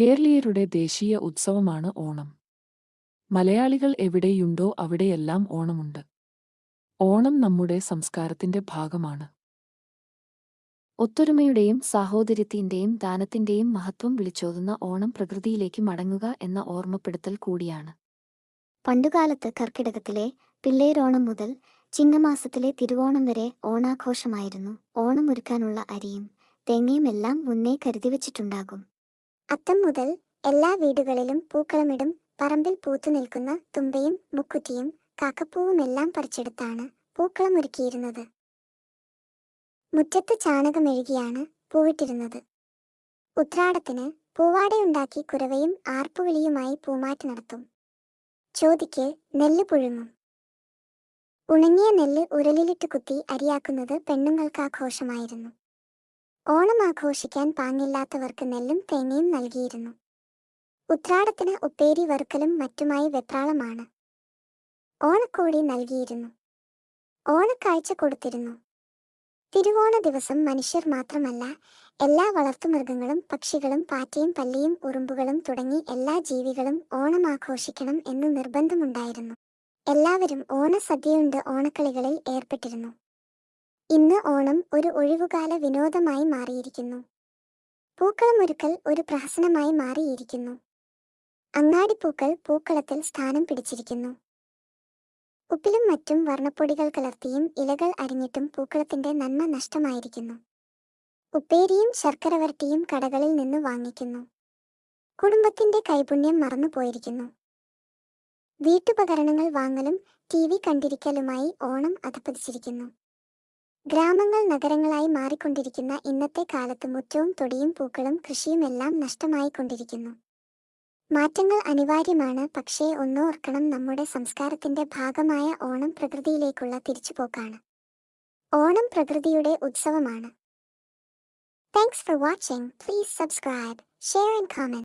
കേരളീയരുടെ ദേശീയ ഉത്സവമാണ് ഓണം. മലയാളികൾ എവിടെയുണ്ടോ അവിടെയെല്ലാം ഓണമുണ്ട്. ഓണം നമ്മുടെ സംസ്കാരത്തിന്റെ ഭാഗമാണ്. ഒത്തൊരുമയുടെയും സാഹോദര്യത്തിന്റെയും ദാനത്തിന്റെയും മഹത്വം വിളിച്ചോതുന്ന ഓണം പ്രകൃതിയിലേക്ക് മടങ്ങുക എന്ന ഓർമ്മപ്പെടുത്തൽ കൂടിയാണ്. പണ്ടുകാലത്ത് കർക്കിടകത്തിലെ പിള്ളേരോണം മുതൽ ചിങ്ങമാസത്തിലെ തിരുവോണം വരെ ഓണാഘോഷമായിരുന്നു. ഓണം ഒരുക്കാനുള്ള അരിയും തേങ്ങയും എല്ലാം മുന്നേ കരുതി വച്ചിട്ടുണ്ടാകും. അത്തം മുതൽ എല്ലാ വീടുകളിലും പൂക്കളമിടും പറമ്പിൽ പൂത്തു നിൽക്കുന്ന തുമ്പയും മുക്കുറ്റിയും കാക്കപ്പൂവുമെല്ലാം പറിച്ചെടുത്താണ് പൂക്കളം ഒരുക്കിയിരുന്നത്. മുറ്റത്ത് ചാണകമെഴുകിയാണ് പൂവിട്ടിരുന്നത്. ഉത്രാടത്തിന് പൂവാടയുണ്ടാക്കി കുരവയും ആർപ്പുവിളിയുമായി പൂമാറ്റ് നടത്തും. ചോദിക്ക് നെല്ല് പുഴുങ്ങും. ഉണങ്ങിയ നെല്ല് ഉരലിലിട്ട് കുത്തി അരിയാക്കുന്നത് പെണ്ണുങ്ങൾക്കാഘോഷമായിരുന്നു. ഓണം ആഘോഷിക്കാൻ പാങ്ങില്ലാത്തവർക്ക് നെല്ലും തേങ്ങയും നൽകിയിരുന്നു. ഉത്രാടത്തിന് ഉപ്പേരി വറുക്കലും മറ്റുമായി വെപ്രാളമാണ്. ഓണക്കോടി നൽകിയിരുന്നു. ഓണക്കാഴ്ച കൊടുത്തിരുന്നു. തിരുവോണ ദിവസം മനുഷ്യർ മാത്രമല്ല എല്ലാ വളർത്തുമൃഗങ്ങളും പക്ഷികളും പാറ്റയും പല്ലിയും ഉറുമ്പുകളും തുടങ്ങി എല്ലാ ജീവികളും ഓണം ആഘോഷിക്കണം എന്ന് നിർബന്ധമുണ്ടായിരുന്നു. എല്ലാവരും ഓണസദ്യയുണ്ട് ഓണക്കളികളിൽ ഏർപ്പെട്ടിരുന്നു. ഇന്ന് ഓണം ഒരു ഒഴിവുകാല വിനോദമായി മാറിയിരിക്കുന്നു. പൂക്കളമൊരുക്കൽ ഒരു പ്രഹസനമായി മാറിയിരിക്കുന്നു. അങ്ങാടിപ്പൂക്കൾ പൂക്കളത്തിൽ സ്ഥാനം പിടിച്ചിരിക്കുന്നു. ഉപ്പിലും മറ്റും വർണപ്പൊടികൾ കലർത്തിയും ഇലകൾ അരിഞ്ഞിട്ടും പൂക്കളത്തിന്റെ നന്മ നഷ്ടമായിരിക്കുന്നു. ഉപ്പേരിയും ശർക്കരവരട്ടിയും കടകളിൽ നിന്ന് വാങ്ങിക്കുന്നു. കുടുംബത്തിന്റെ കൈപുണ്യം മറന്നുപോയിരിക്കുന്നു. വീട്ടുപകരണങ്ങൾ വാങ്ങലും ടി വി കണ്ടിരിക്കലുമായി ഓണം അധപ്പതിച്ചിരിക്കുന്നു ഗ്രാമങ്ങൾ നഗരങ്ങളായി മാറിക്കൊണ്ടിരിക്കുന്ന ഇന്നത്തെ കാലത്ത് മുറ്റവും തൊടിയും പൂക്കളും കൃഷിയുമെല്ലാം നഷ്ടമായിക്കൊണ്ടിരിക്കുന്നു. മാറ്റങ്ങൾ അനിവാര്യമാണ് പക്ഷേ ഒന്നോർക്കണം നമ്മുടെ സംസ്കാരത്തിന്റെ ഭാഗമായ ഓണം പ്രകൃതിയിലേക്കുള്ള തിരിച്ചുപോക്കാണ്. ഓണം പ്രകൃതിയുടെ ഉത്സവമാണ്. Thanks for watching please subscribe share and comment